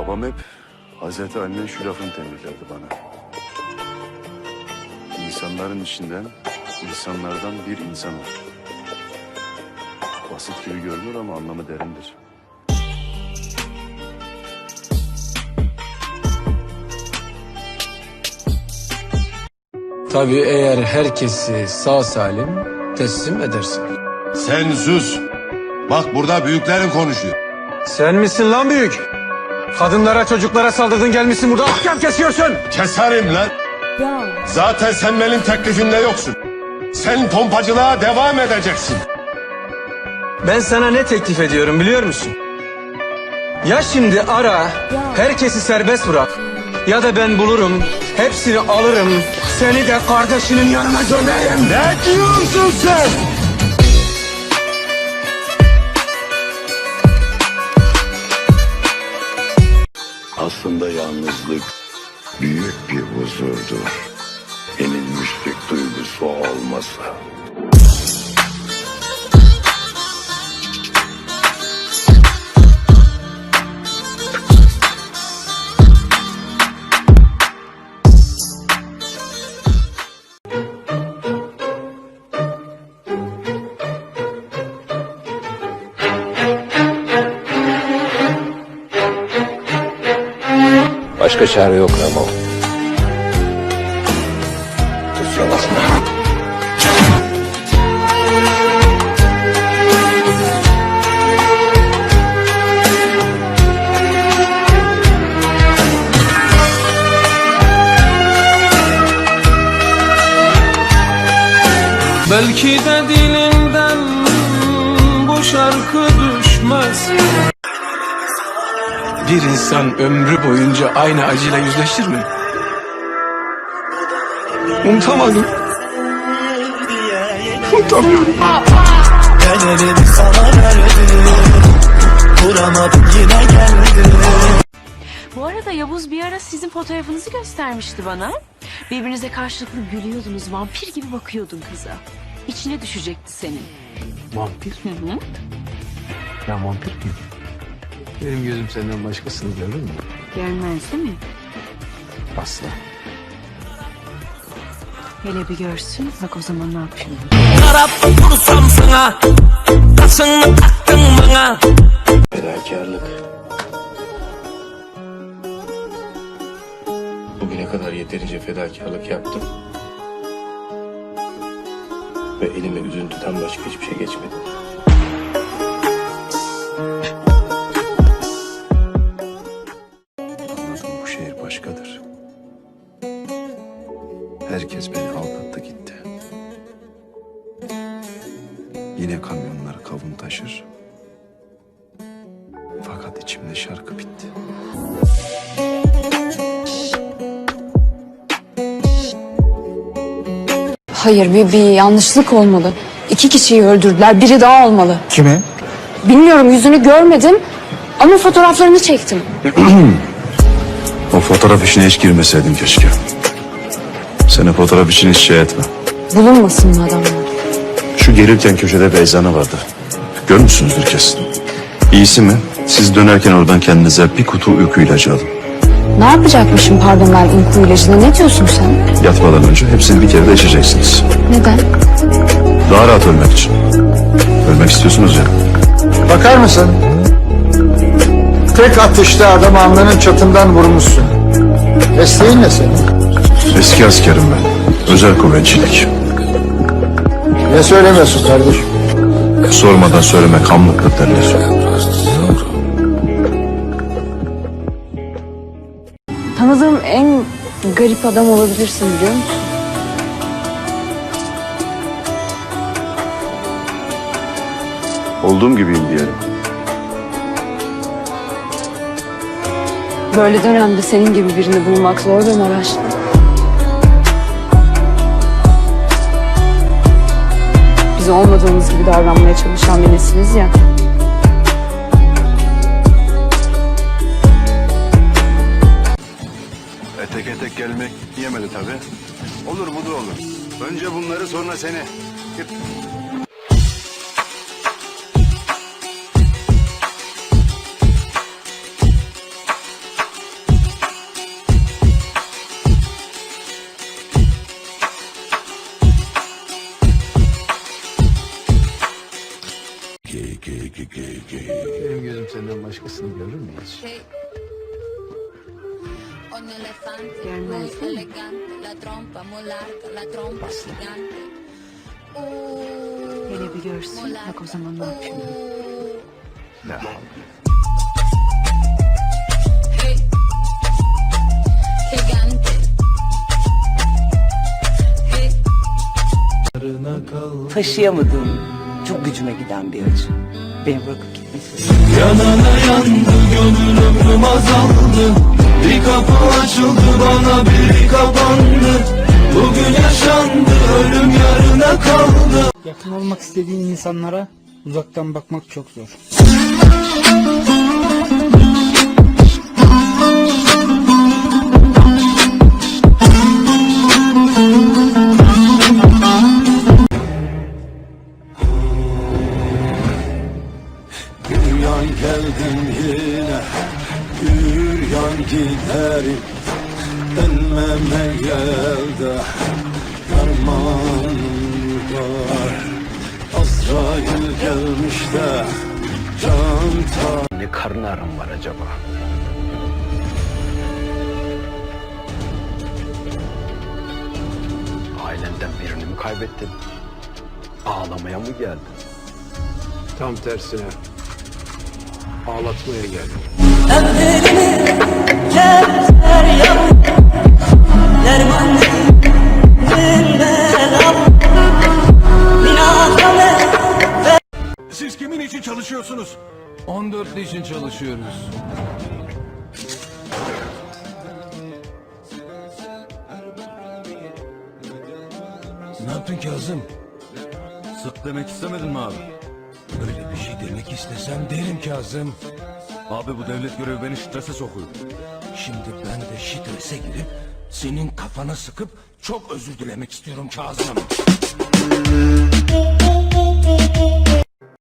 Babam hep Hazreti Ali'nin şu lafını tembihlerdi bana. İnsanların içinden, insanlardan bir insan olur. Basit gibi görünür ama anlamı derindir. Tabii eğer herkesi sağ salim teslim edersen. Sen sus. Bak burada büyüklerin konuşuyor. Sen misin lan büyük? Kadınlara çocuklara saldırdın gelmişsin burada ahkam kesiyorsun. Keserim lan. Zaten sen benim teklifimde yoksun. Sen pompacılığa devam edeceksin. Ben sana ne teklif ediyorum biliyor musun? Ya şimdi ara herkesi serbest bırak. Ya da ben bulurum hepsini alırım. Seni de kardeşinin yanına gömerim. Ne diyorsun sen? Aslında yalnızlık büyük bir huzurdur. Yenilmişlik duygusu olmasa. Başka çare yok Ramo. Belki de dilinden bu şarkı düşmez. Bir insan ömrü boyunca aynı acıyla yüzleşir mi? Unutamadım. Unutamıyorum. Sana Vuramadım yine geldi Bu arada Yavuz bir ara sizin fotoğrafınızı göstermişti bana. Birbirinize karşılıklı gülüyordunuz. Vampir gibi bakıyordun kıza. İçine düşecekti senin. Vampir? Hı hı. Ya vampir mi? Benim gözüm senden başkasını görür mü? Görmez değil mi? Asla. Hele bir görsün. Bak o zaman ne yapayım. Karap vursam sana Kaşını taktın bana Fedakarlık. Bugüne kadar yeterince fedakarlık yaptım. Ve elime üzüntüden başka hiçbir şey geçmedi. Şehir başkadır. Herkes beni aldattı gitti. Yine kamyonlar kavun taşır. Fakat içimde şarkı bitti. Hayır bir, bir yanlışlık olmalı. İki kişiyi öldürdüler. Biri daha olmalı. Kimi? Bilmiyorum yüzünü görmedim ama fotoğraflarını çektim. O fotoğraf işine hiç girmeseydin keşke. Seni fotoğraf için hiç şey etme. Bulunmasın mı adamlar? Şu gelirken köşede bir eczane vardı. Görmüşsünüzdür kesin. İyisi mi? Siz dönerken oradan kendinize bir kutu uyku ilacı alın. Ne yapacakmışım pardon ben uyku ilacını? Ne diyorsun sen? Yatmadan önce hepsini bir kere de içeceksiniz. Neden? Daha rahat ölmek için. Ölmek istiyorsunuz ya. Bakar mısın? Tek atışta adam alnının çatından vurmuşsun. Mesleğin ne senin? Eski askerim ben. Özel kuvvetçilik. Ne söylemiyorsun kardeşim? Sormadan söylemek hamlıklık derler. Tanıdığım en garip adam olabilirsin biliyor musun? Olduğum gibiyim diyelim. Böyle dönemde senin gibi birini bulmak zor ve uğraştı. Biz olmadığımız gibi davranmaya çalışan bir nesiliz ya. Etek etek gelmek yemedi tabi. Olur bu da olur. Önce bunları sonra seni. Git. Senden başkasını görür müyüz? Un elefante Görmez muy değil mi? elegante, la trompa muy larga, la trompa gigante. Uh, Hele bir görsün. Bak o zaman ne yapayım. Uh, La hey. Çok gücüme giden bir acı. Beni bırakıp gitmesi. Yanana yandı, gönül ömrüm azaldı. Bir kapı açıldı bana, biri kapandı. Bugün yaşandı, ölüm yarına kaldı. Yakın olmak istediğin insanlara uzaktan bakmak çok zor. Giderim. Dönmeme yelde, dermanım var. Azrail gelmiş de, can ta... Ne karın ağrım var acaba? Ailenden birini mi kaybettin? Ağlamaya mı geldin? Tam tersine ağlatmaya geldim. Siz kimin için çalışıyorsunuz? 14 için çalışıyoruz. Ne yaptın Kazım? Sık demek istemedin mi abi? Öyle bir şey demek istesem derim Kazım. Abi bu devlet görevi beni strese sokuyor. Şimdi ben de strese girip senin kafana sıkıp çok özür dilemek istiyorum Kazım.